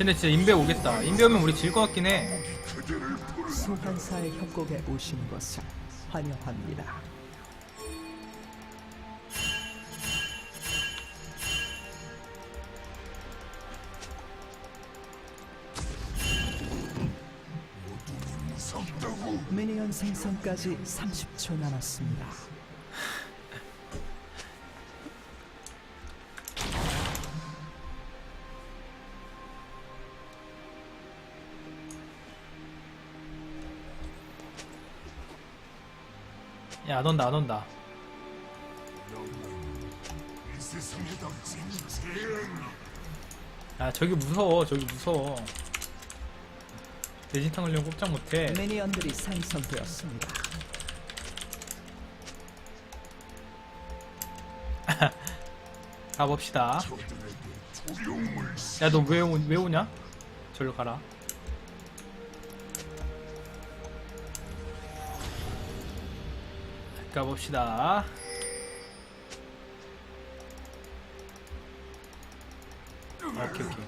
쟤네 진짜 인베 오겠다. 인베 오면 우리 질 것 같긴 해. 소환사의 협곡에 오신 것을 환영합니다. 미니언 생성까지 30초 남았습니다. 야, 안 온다, 안 온다. 야, 저기 무서워, 저기 무서워. 내진탕 훈련 꼼짝 못해. 미니언들이 생성되었습니다. 가봅시다. 야, 너 왜 왜 오냐? 절로 가라. 가봅시다. 오케이, 오케이.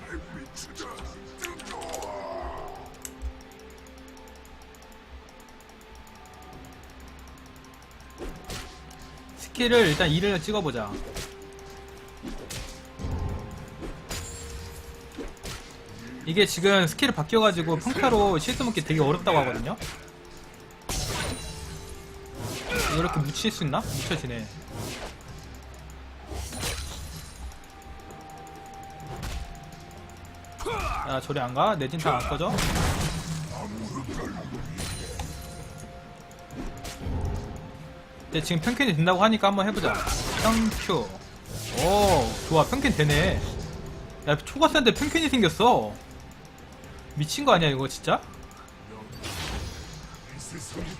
스킬을 일단 2를 찍어보자. 이게 지금 스킬이 바뀌어가지고 평타로 실수 먹기 되게 어렵다고 하거든요? 이렇게 묻힐 수 있나? 묻혀지네. 야, 저리 안 가? 내 진탕 안 꺼져? 근데 지금 평캔이 된다고 하니까 한번 해보자. 평큐. 오, 좋아. 평캔 되네. 야, 초가 센데 평캔이 생겼어. 미친 거 아니야, 이거 진짜?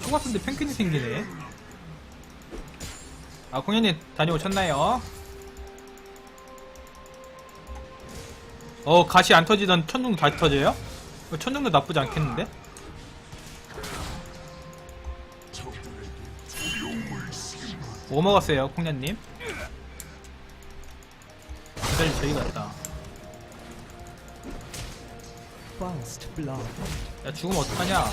초가 센데 평캔이 생기네. 아, 공연님 다녀오셨나요? 어, 가시 안 터지던 천둥도 다시 터져요? 어, 천둥도 나쁘지 않겠는데? 뭐 먹었어요, 콩냐님? 기다리 저기 갔다. 야, 죽으면 어떡하냐?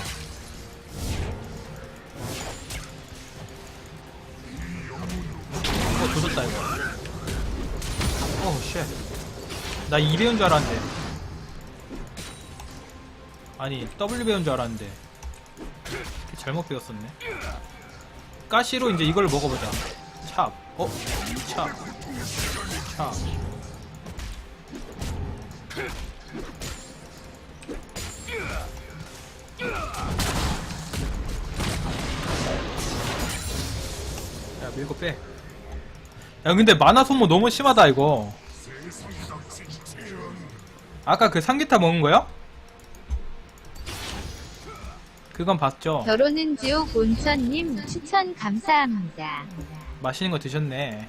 조졌다, 이거. 어우, 쉣. 나 E 배운 줄 알았는데. 아니, W 배운 줄 알았는데. 잘못 배웠었네. 가시로 이제 이걸 먹어보자. 찹. 어? 찹. 찹. 야, 밀고 빼. 야, 근데 만화 소모 너무 심하다, 이거. 아까 그 삼기타 먹은 거요? 그건 봤죠. 결혼은 지옥 온천님 추천 감사합니다. 맛있는 거 드셨네.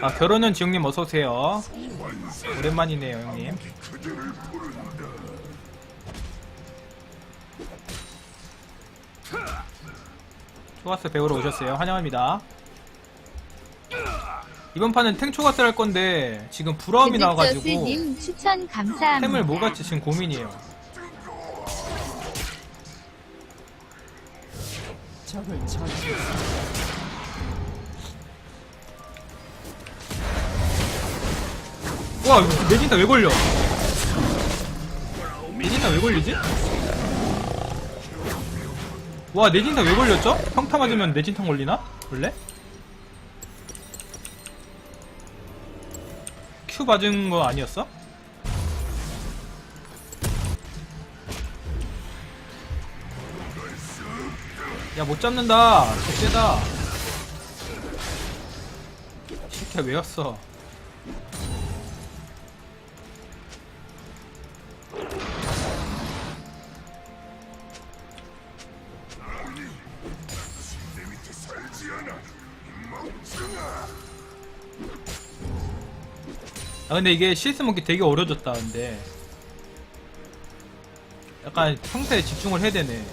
아, 결혼은 지용님 어서오세요. 오랜만이네요, 형님. 초가스 배우러 오셨어요. 환영합니다. 이번 판은 탱초가스 할 건데, 지금 불화음이 나와가지고, 님 추천 감사합니다. 템을 뭐 같지 지금 고민이에요. 와, 이거 내진타 왜 걸려? 내진타 왜 걸리지? 와, 내진타 왜 걸렸죠? 평타 맞으면 내진타 걸리나? 원래? 맞은 거 아니었어? 야, 못 잡는다. 개쎄다. 새끼야, 왜 왔어? 아 근데 이게 CS 먹기 되게 어려졌다 근데. 약간 평소에 집중을 해야 되네.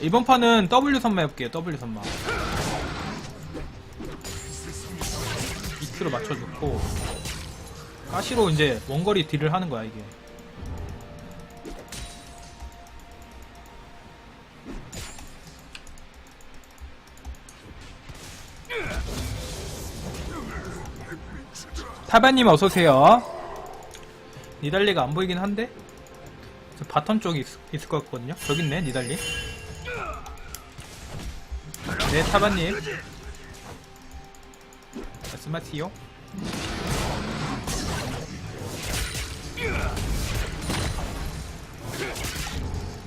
이번 판은 W 선마 해볼게요 W 선마. 2큐로 맞춰줬고. 가시로 이제 원거리 딜을 하는 거야 이게 타바님 어서오세요. 니달리가 안 보이긴 한데? 저 바텀 쪽에 있, 있을 것 같거든요. 저기 있네 니달리. 네 타바님. 말씀하세요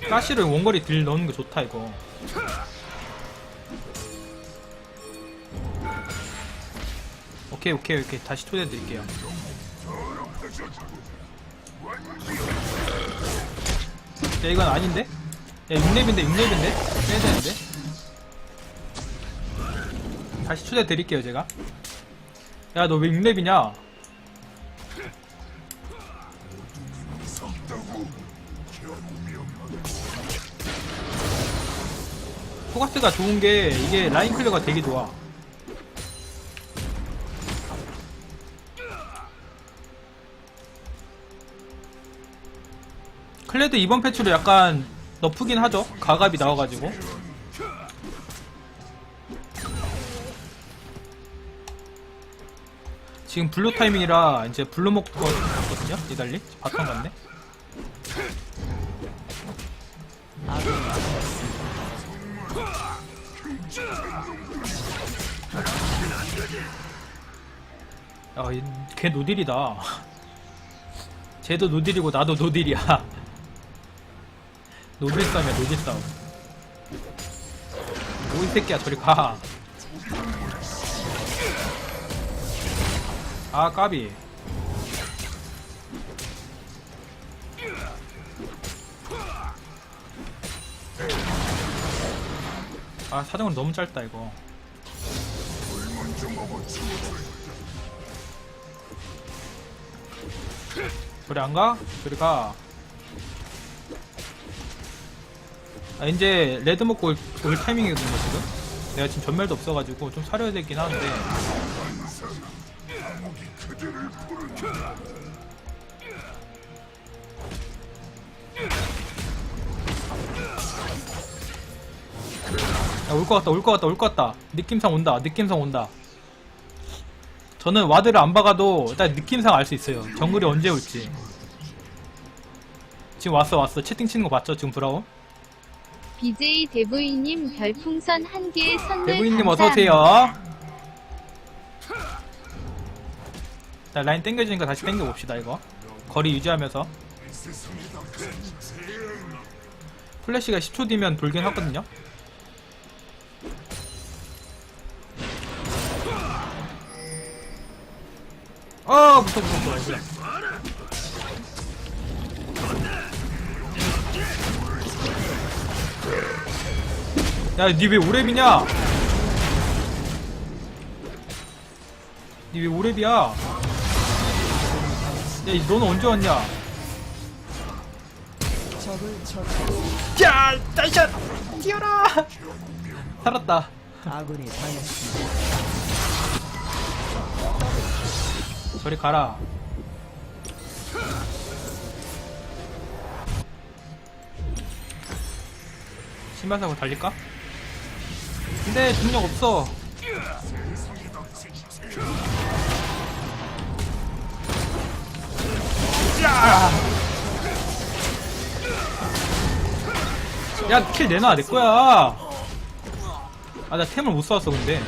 가시를 원거리 딜 넣는 게 좋다 이거 오케이 오케이 오케이 다시 초대해 드릴게요 야 이건 아닌데? 야 6렙인데 6렙인데? 빼야 되는데? 다시 초대해 드릴게요 제가 야 너 왜 6렙이냐 포가스가 좋은 게 이게 라인 클리어가 되게 좋아. 클레드 이번 패치로 약간 너프긴 하죠. 가갑이 나와가지고. 지금 블루 타이밍이라 이제 블루 먹고 갔거든요. 니달리 바텀 갔네. 야, 이- 걔 노딜이다. 쟤도 노딜이고 나도 노딜이야. 노딜 싸움이야, 노딜 싸움. 뭐이 새끼야, 저리 가. 아, 까비. 아, 사정은 너무 짧다, 이거. 저리 안 가? 저리 가. 아, 이제 레드 먹고 올, 올 타이밍이거든요, 지금. 내가 지금 전멸도 없어가지고 좀 사려야 되긴 하는데. 야, 올것 같다, 올 것 같다, 올 것 같다. 느낌상 온다, 느낌상 온다. 저는 와드를 안 박아도 일단 느낌상 알 수 있어요. 정글이 언제 올지. 지금 왔어, 왔어. 채팅 치는 거 봤죠? 지금 브라운? BJ 대부이님 별풍선 한 개의 선물 대부인님 감사합니다. 어서 오세요. 자, 라인 땡겨지니까 다시 땡겨봅시다, 이거. 거리 유지하면서. 플래시가 10초 뒤면 돌긴 하거든요. 아, 무서워, 무서워, 무서워. 야, 니 왜 오랩이냐? 니 왜 오랩이야? 야, 이 너는 언제 왔냐? 야, 다이샷! 뛰어라! 살았다. 아군이 당했습니다. 저리 가라. 신발 사고 달릴까? 근데 중력 없어. 야! 야, 킬 내놔, 내 거야. 아, 나 템을 못 쏘았어, 근데.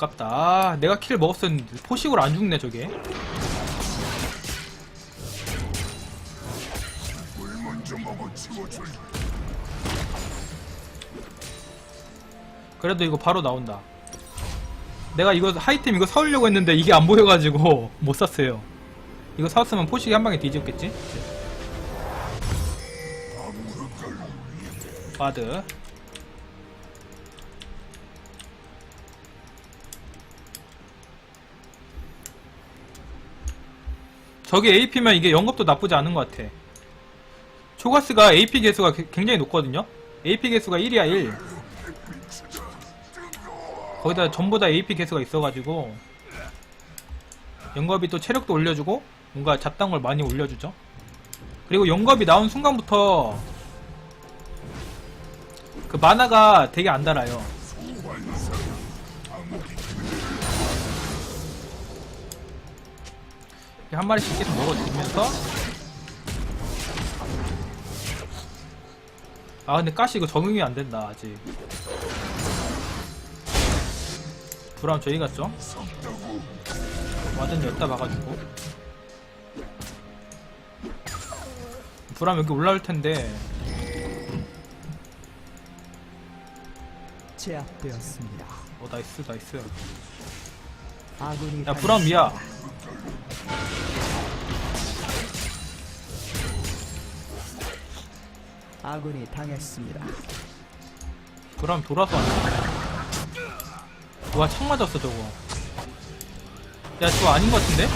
아깝다. 아, 내가 킬 먹었었는데 포식으로 안 죽네 저게. 그래도 이거 바로 나온다. 내가 이거 하이템 이거 사오려고 했는데 이게 안 보여가지고 못 샀어요. 이거 사왔으면 포식이 한 방에 뒤집겠지? 바드. 저기 AP면 이게 영겁도 나쁘지 않은 것 같아. 초가스가 AP 개수가 게- 굉장히 높거든요. AP 개수가 1이야 1. 거기다 전부 다 AP 개수가 있어가지고 영겁이 또 체력도 올려주고 뭔가 잡담을 많이 올려주죠. 그리고 영겁이 나온 순간부터 그 만화가 되게 안 달아요. 한 마리씩 계속 먹어주면서. 아 근데 가시 이거 적응이 안 된다 아직. 브라운 저희 갔죠? 완전 엿다 봐가지고. 브라운 여기 올라올 텐데. 제압되었습니다. 어 나이스 나이스. 아군이 야 브라운 미야 아군이 당했습니다. 브라운 돌아서 와창 맞았어 저거 야 저거 아닌 것 같은데?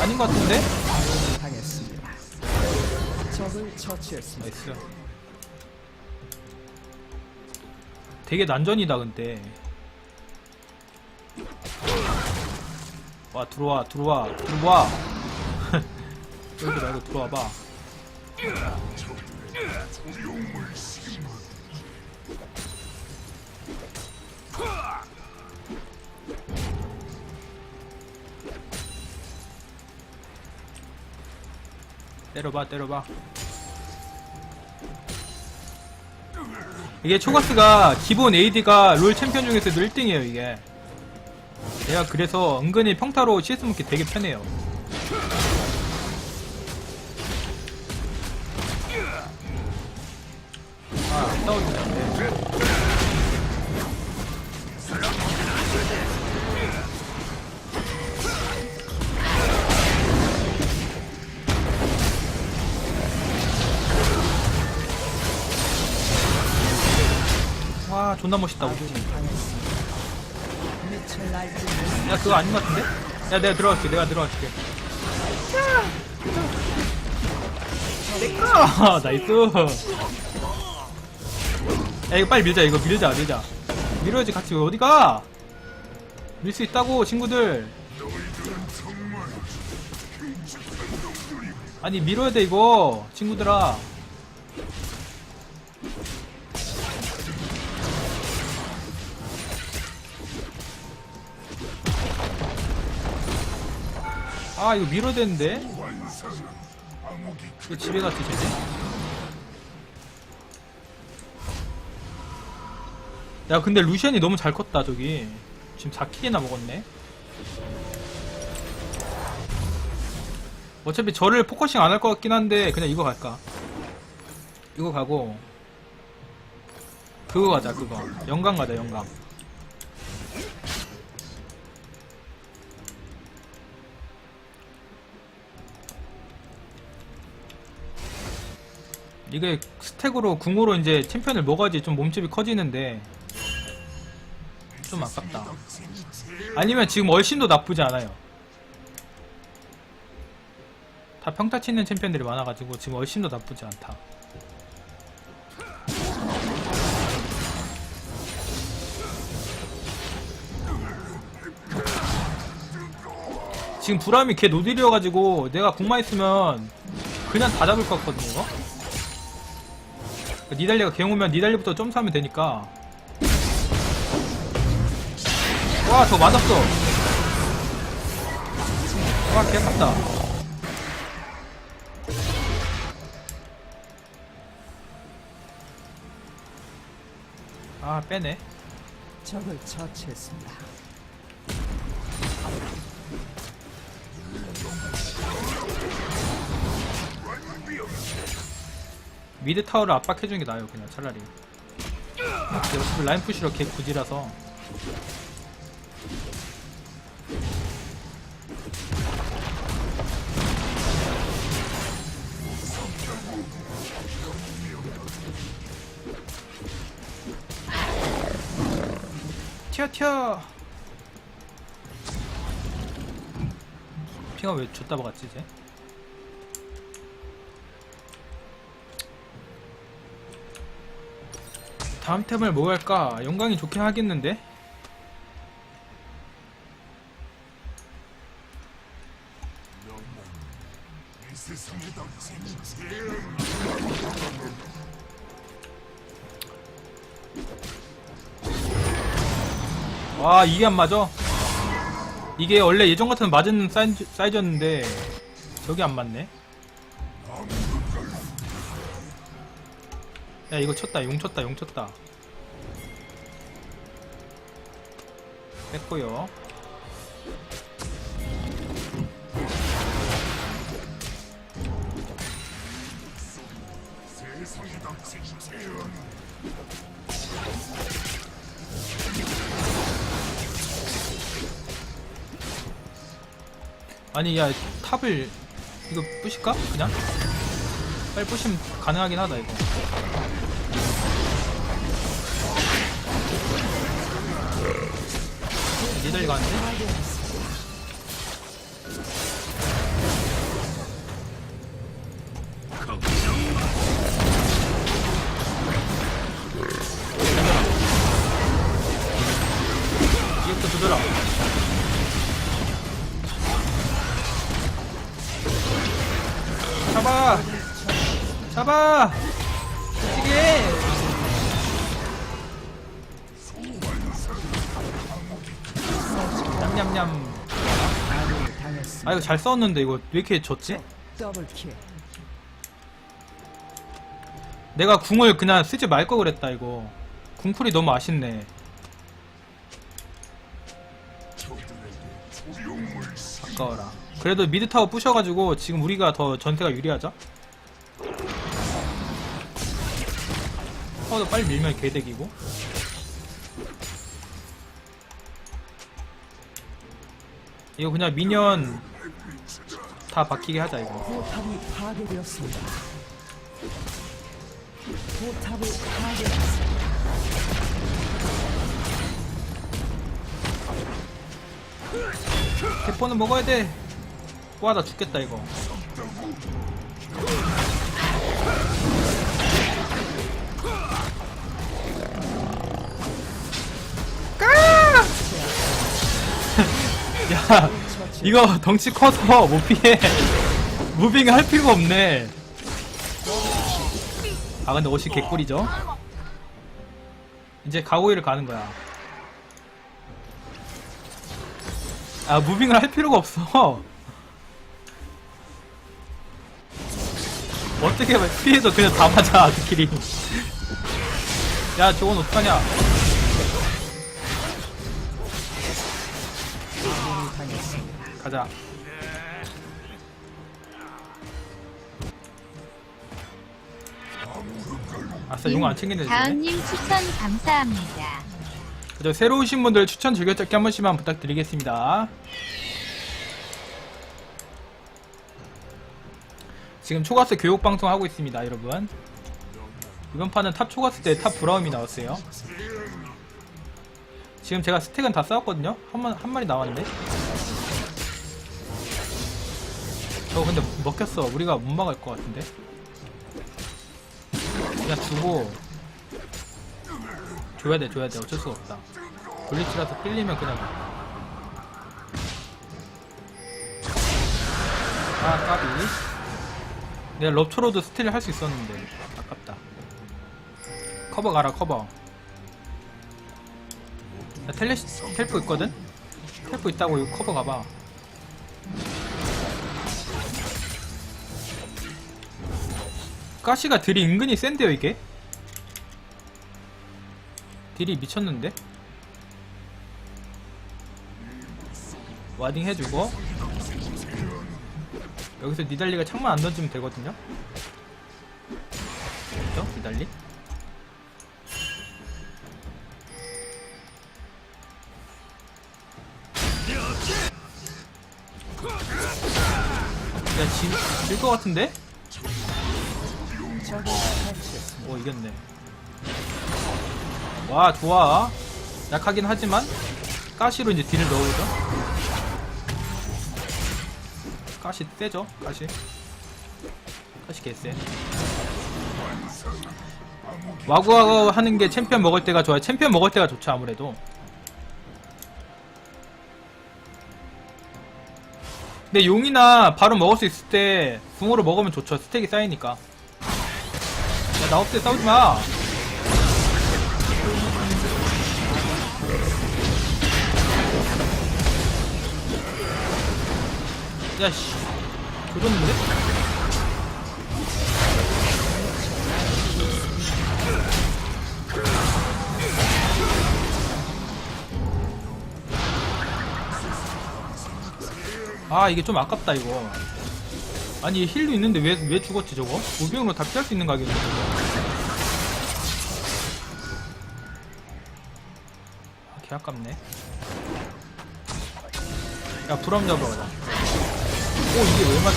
아닌 것 같은데? 아군이 당했습니다. 적을 처치했습니다. 나이스 되게 난전이다 근데 와 들어와 들어와. 들어와 여기 말고 들어와봐. 때려봐 때려봐. 이게 초가스가 기본 AD가 롤 챔피언 중에서도 1등이에요 이게 내가 그래서 은근히 평타로 CS 먹기 되게 편해요. 아 싸워주네. 와 존나 멋있다 아 야 그거 아닌 것 같은데? 야 내가 들어갈게 내가 들어갈게. 내꺼 나이스. 야 이거 빨리 밀자 이거 밀자 밀자. 밀어야지 같이. 어디가? 밀 수 있다고 친구들. 아니 밀어야 돼 이거. 친구들아 아 이거 밀어야 되는데? 이거 집에 갔지 쟤네 야 근데 루시안이 너무 잘 컸다 저기. 지금 4킬이나 먹었네. 어차피 저를 포커싱 안 할 것 같긴 한데 그냥 이거 갈까? 이거 가고. 그거 가자 그거. 영광 가자 영광 이게 스택으로 궁으로 이제 챔피언을 먹어야지 좀 몸집이 커지는데 좀 아깝다. 아니면 지금 얼씬도 나쁘지 않아요. 다 평타 치는 챔피언들이 많아가지고 지금 얼씬도 나쁘지 않다. 지금 브람이 걔 노딜이어가지고 내가 궁만 있으면 그냥 다 잡을 것 같거든요 이거? 그러니까 니달리가 갱 오면 니달리부터 점수하면 되니까. 와 저거 맞았어. 와 개같다. 아 빼네. 적을 처치했습니다. 미드 타워를 압박해주는 게 나아요 그냥 차라리. 어차피 라인 푸시로 개 굳이라서. 튀어 튀어! 핑가 왜 줬다 박았지 이제 다음 템을 뭐 할까? 영광이 좋긴 하겠는데? 와 이게 안 맞아? 이게 원래 예전 같은 맞은 사이즈, 사이즈였는데 저게 안 맞네 야 이거 쳤다. 용 쳤다. 용 쳤다. 뺐고요. 아니 야 탑을 이거 부실까? 그냥? 빨리 부시면 가능하긴 하다 이거 니들 가는데? 이것도 두드라. 잡아! 잡아! 이게 냠냠냠. 아 이거 잘 싸웠는데 이거 왜 이렇게 졌지? 내가 궁을 그냥 쓰지 말걸 그랬다 이거 궁풀이 너무 아쉽네 아까워라 그래도 미드 타워 부셔가지고 지금 우리가 더 전세가 유리하죠? 타워도 빨리 밀면 개대기고 이거 그냥 미니언 다 박히게 하자 이거 포탑이 파괴되었습니다. 포탑을 파괴했습니다. 대포는 먹어야 돼. 와, 나 죽겠다, 이거. 야, 이거 덩치 커서 못 피해. 무빙 할 필요가 없네. 아, 근데 옷이 개꿀이죠? 이제 가오이를 가는 거야. 아 무빙을 할 필요가 없어 어떻게 피해도 그냥 다 맞아 아드킬이 야 저건 어떡하냐 가자 아싸 용안 챙기네 저네 다은님 추천 감사합니다. 그죠 새로 오신 분들 추천 즐겨찾기 한 번씩만 부탁드리겠습니다. 지금 초가스 교육 방송 하고 있습니다, 여러분. 이번 판은 탑 초가스 때 탑 브라움이 나왔어요. 지금 제가 스택은 다 쌓았거든요. 한, 마, 한 마리 나왔는데. 저 근데 먹혔어. 우리가 못 막을 것 같은데. 그냥 두고 줘야 돼, 줘야 돼. 어쩔 수가 없다. 블리치라서 끌리면 그냥. 아, 까비. 내가 럽초로도 스틸을 할수 있었는데. 아깝다. 커버 가라, 커버. 나 텔레, 텔프 있거든? 텔프 있다고 이거 커버 가봐. 가시가 딜이 은근히 센데요, 이게? 딜이 미쳤는데? 와딩 해주고 여기서 니달리가 창만 안 던지면 되거든요? 그죠? 니달리? 야, 질, 질것 같은데? 오, 이겼네. 와, 좋아. 약하긴 하지만, 가시로 이제 딜을 넣어보죠. 가시 세죠? 가시. 가시 개쎄. 와구와구 하는 게 챔피언 먹을 때가 좋아요. 챔피언 먹을 때가 좋죠, 아무래도. 근데 용이나 바로 먹을 수 있을 때 궁으로 먹으면 좋죠. 스택이 쌓이니까. 야, 나 없을 때 싸우지 마. 야, 씨. 조졌는데? 아 이게 좀 아깝다 이거 아니 힐도 있는데 왜, 왜 죽었지 저거? 무병으로 다 피할 수 있는 가격인데 아, 개 아깝네. 야 불암 잡으러 가자. 오 이게 왜 맞아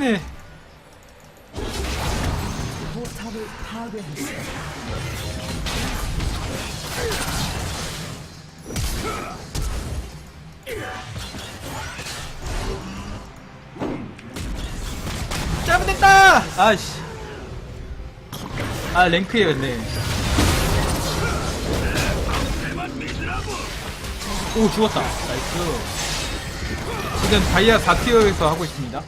치네. 잘못됐다! 아이씨. 아 랭크에 근데. 오 죽었다. 나이스. 지금 다이아 4티어에서 하고 있습니다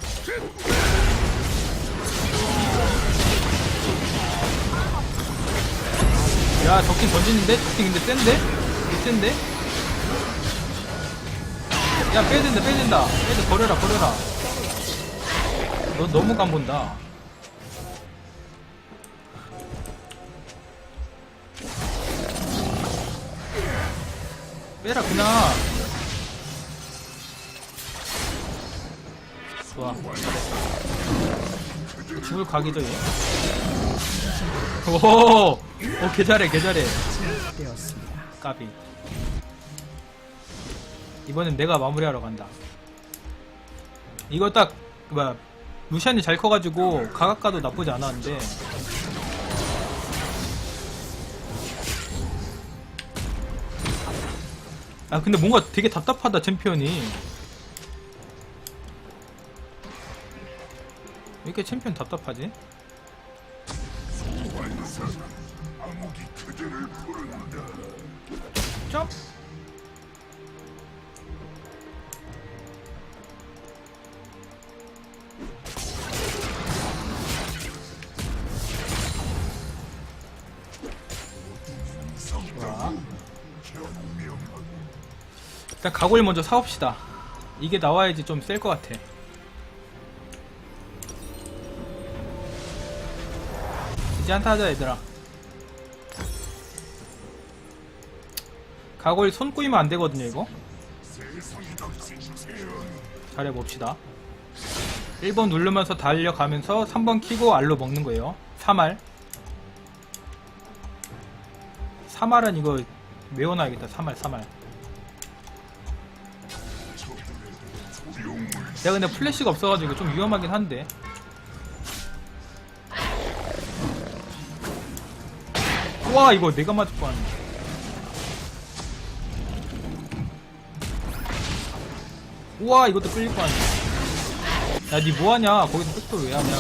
야 적긴 던지는데? 적긴 근데 센데? 개 센데? 야 빼야 된다 빼야 된다 빼야 돼 버려라 버려라 너 너무 간본다. 빼라 그냥. 좋아. 죽을 각이죠 얘. 오, 오, 개 잘해, 개 잘해. 되었습니다. 까비. 이번엔 내가 마무리하러 간다. 이거 딱, 뭐야, 루시안이 잘 커가지고, 가각가도 나쁘지 않았는데. 아, 근데 뭔가 되게 답답하다, 챔피언이. 왜 이렇게 챔피언 답답하지? 점? 좋아. 일단 가골 먼저 사옵시다. 이게 나와야지 좀 셀 것 같아. 이제 한타 하자 얘들아. 가골 손 꼬이면 안 되거든요 이거. 잘해봅시다. 1번 누르면서 달려가면서 3번 키고 알로 먹는 거예요. 3알. 3알은 이거 외워놔야겠다. 3알, 3알. 내가 근데 플래시가 없어가지고 좀 위험하긴 한데. 와, 이거 내가 맞을 뻔. 우와, 이것도 끌릴 뻔. 야, 니 뭐하냐? 거기서 백돌 왜 하냐?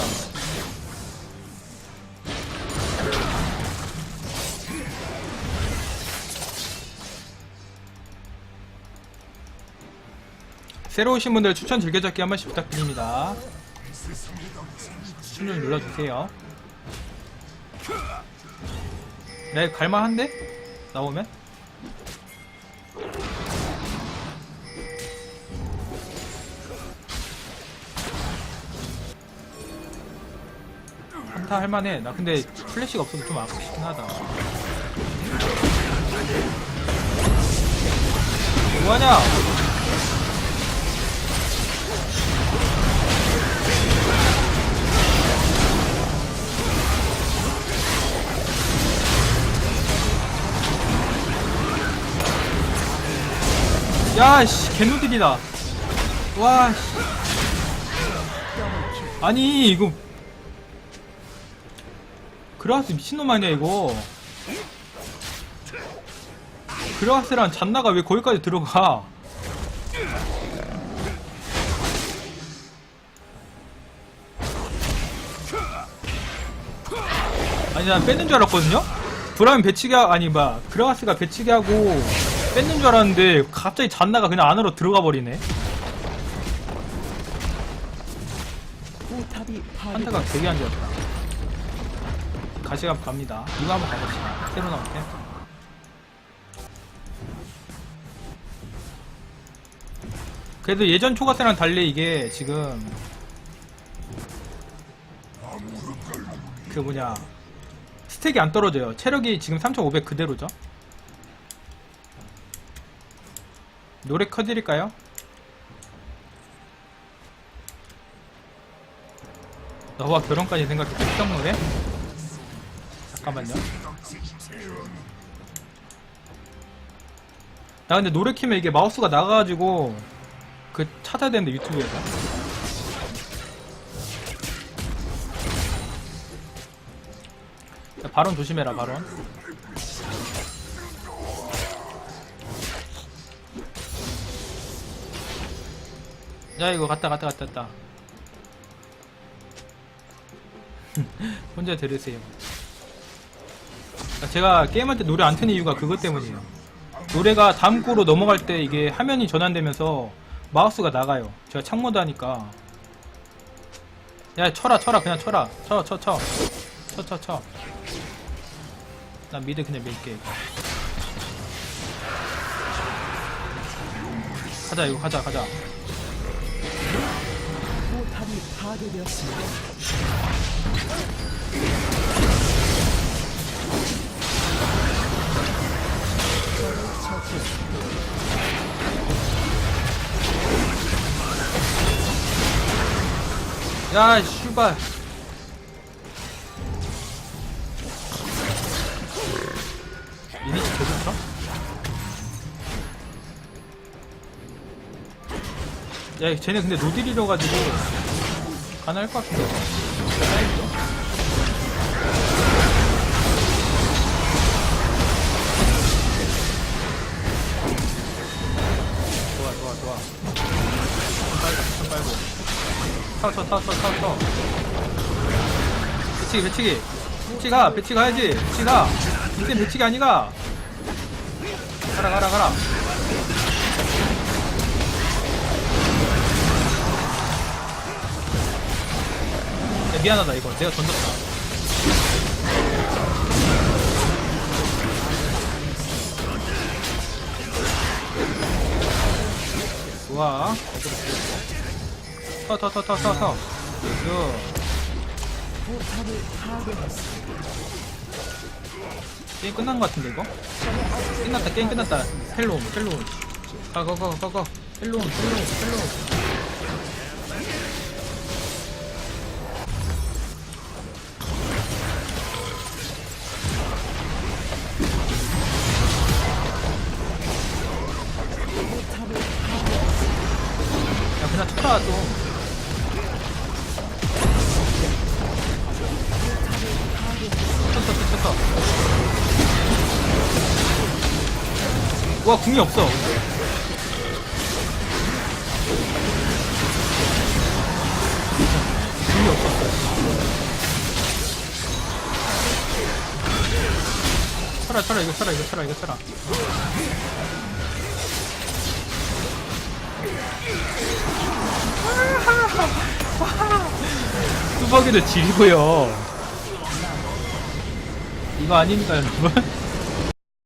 새로 오신 분들 추천 즐겨찾기 한 번씩 부탁드립니다. 추천 좀 눌러주세요. 네, 갈만한데? 나오면? 한타 할만해. 나 근데 플래시가 없어서 좀 아쉽긴 하다. 뭐하냐? 야, 씨, 개노들이다. 와, 씨. 아니, 이거. 그라가스 미친놈 아니야 이거 그라가스랑 잔나가 왜 거기까지 들어가 아니 난 뺏는 줄 알았거든요? 브라운 배치기 하, 아니 뭐 그라가스가 배치기 하고 뺏는 줄 알았는데 갑자기 잔나가 그냥 안으로 들어가 버리네 한타가. 되게 안 좋았다. 가시가 갑니다. 이거 한번 가봅시다. 새로 나올 때. 그래도 예전 초가스랑 달리 이게 지금 그 뭐냐 스택이 안 떨어져요. 체력이 지금 3,500 그대로죠. 노래 커드릴까요? 너와 결혼까지 생각해 특정 노래? 잠깐만요. 나 근데 노래 키면 이게 마우스가 나가가지고 그 찾아야 되는데 유튜브에서. 야, 발언 조심해라 발언. 야 이거 갔다 갔다 갔다 갔다. 혼자 들으세요. 제가 게임할 때 노래 안 트는 이유가 그것 때문이에요. 노래가 다음 구로 넘어갈 때 이게 화면이 전환되면서 마우스가 나가요. 제가 창모드 하니까. 야, 쳐라, 쳐라, 그냥 쳐라. 쳐, 쳐, 쳐. 쳐, 쳐, 쳐. 나 미드 그냥 밀게. 가자, 이거 가자, 가자. 포탑이 파괴되었습니다. 야, 씨발. 이니치 쳐? 야, 쟤네 근데 노딜이려 가지고 가능할 것 같은데. 타워 쳐, 타워 쳐, 타워 쳐. 배치기, 배치기. 배치가, 배치 가야지. 배치가. 이때 배치기 아니가. 가라, 가라, 가라. 야, 미안하다, 이거. 내가 던졌다. 좋아. 터, 터, 터, 터, 터, 터. 요. 포탑을 파괴했습니다. 게임 끝난 것 같은데 이거? 끝났다 게임 끝났다 헬로움 헬로움 가가가가가 헬로움 헬로움 헬로움 와 궁이 없어. 궁이 없었어. 쳐라 쳐라 이거 쳐라 이거 쳐라 이거 쳐라. 뚜벅이도 지리고요. 이거 아닙니까 여러분?